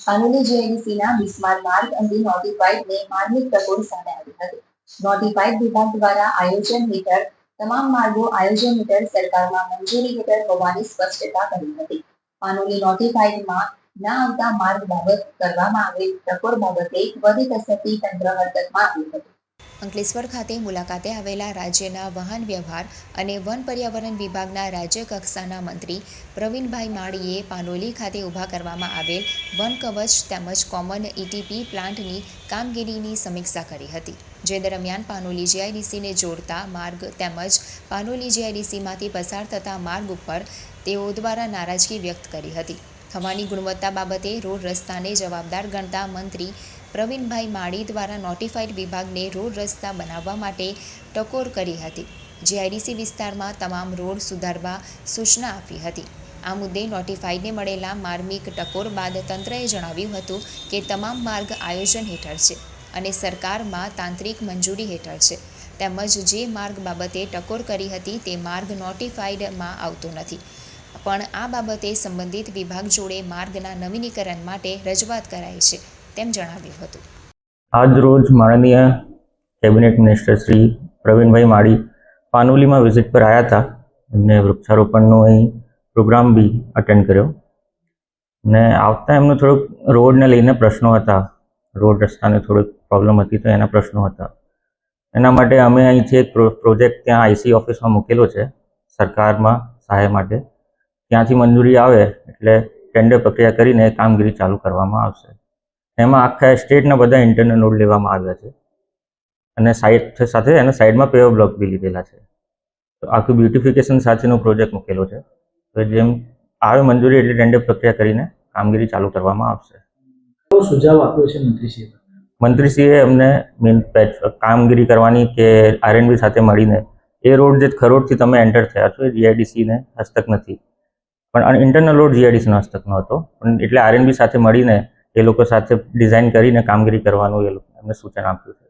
પાનોલી જેએનસીના બિસ્માર માર્ગ અંગે નોટિફાઈડને માર્મિક ટકોર સામે આવી હતી. નોટિફાઈડ વિભાગ દ્વારા આયોજન હેઠળ તમામ માર્ગો આયોજન હેઠળ સરકારમાં મંજૂરી હેઠળ હોવાની સ્પષ્ટતા કરી હતી. પાનોલી નોટિફાઈડમાં ના આવતા માર્ગ બાબત કરવામાં આવેલ ટકોર બાબતે વધી કસરતી તંત્ર હરકતમાં આવ્યું હતું. અંકલેશ્વર ખાતે મુલાકાતે આવેલા રાજ્યના વાહન વ્યવહાર અને વન પર્યાવરણ વિભાગના રાજ્ય કક્ષાના મંત્રી પ્રવીણભાઈ માળીએ પાનોલી ખાતે ઊભા કરવામાં આવેલ વન કવચ તેમજ કોમન ઇટીપી પ્લાન્ટની કામગીરીની સમીક્ષા કરી હતી. જે દરમિયાન પાનોલી જીઆઈડીસીને જોડતા માર્ગ તેમજ પાનોલી જીઆઈડીસીમાંથી પસાર થતા માર્ગ ઉપર તેઓ દ્વારા નારાજગી વ્યક્ત કરી હતી. હવાની ગુણવત્તા બાબતે રોડ રસ્તાને જવાબદાર ગણતા મંત્રી પ્રવીણભાઈ માળી દ્વારા નોટિફાઈડ વિભાગને રોડ રસ્તા બનાવવા માટે ટકોર કરી હતી. જીઆઈડીસી વિસ્તારમાં તમામ રોડ સુધારવા સૂચના આપી હતી. આ મુદ્દે નોટિફાઈડને મળેલા માર્મિક ટકોર બાદ તંત્રએ જણાવ્યું હતું કે તમામ માર્ગ આયોજન હેઠળ છે અને સરકારમાં તાંત્રિક મંજૂરી હેઠળ છે. તેમજ જે માર્ગ બાબતે ટકોર કરી હતી તે માર્ગ નોટિફાઈડમાં આવતો નથી. પણ આ બાબતે સંબંધિત વિભાગ જોડે માર્ગના નવીનીકરણ માટે રજૂઆત કરાઈ છે, તેમ જણાવ્યું હતું. આજ રોજ માનનીય કેબિનેટ મિનિસ્ટર શ્રી પ્રવીણભાઈ માળી પાનોલીમાં વિઝિટ પર આવ્યા હતા. એમને વૃક્ષારોપણનો અહીં પ્રોગ્રામ બી અટેન્ડ કર્યો. ને આવતા એમનો થોડુંક રોડને લઈને પ્રશ્નો હતા. રોડ રસ્તાને થોડીક પ્રોબ્લેમ હતી તો એના પ્રશ્નો હતા. એના માટે અમે અહીંથી એક પ્રો- પ્રોજેક્ટ ત્યાં આઈસી ઓફિસમાં મૂકેલો છે, સરકારમાં સહાય માટે. ત્યાંથી મંજૂરી આવે એટલે ટેન્ડર પ્રક્રિયા કરીને કામગીરી ચાલુ કરવામાં આવશે. એમાં આખા સ્ટેટના બધા ઇન્ટરનલ નોડ લેવામાં આવ્યા છે. અને સાઈડ સાથે એના સાઈડમાં પેવર બ્લોક બી લીધેલા છે. તો આખું બ્યુટિફિકેશન સાથેનો પ્રોજેક્ટ મૂકેલો છે. તો જેમ આવે મંજૂરી એટલે ટેન્ડર પ્રક્રિયા કરીને કામગીરી ચાલુ કરવામાં આવશે. સુઝાવ આપ્યો છે મંત્રીશ્રીએ? મંત્રીશ્રીએ અમને મીન કામગીરી કરવાની કે આરએનબી સાથે મળીને એ રોડ જે ખરોડથી તમે એન્ટર થયા છો એ જીઆઈડીસીને હસ્તક નથી. પણ ઇન્ટરનલ રોડ જીઆઈડીસીનો હસ્તકનો હતો. પણ એટલે આરએનબી સાથે મળીને એ લોકો સાથે ડિઝાઇન કરીને કામગીરી કરવાનું એ એમને સૂચન આપ્યું છે.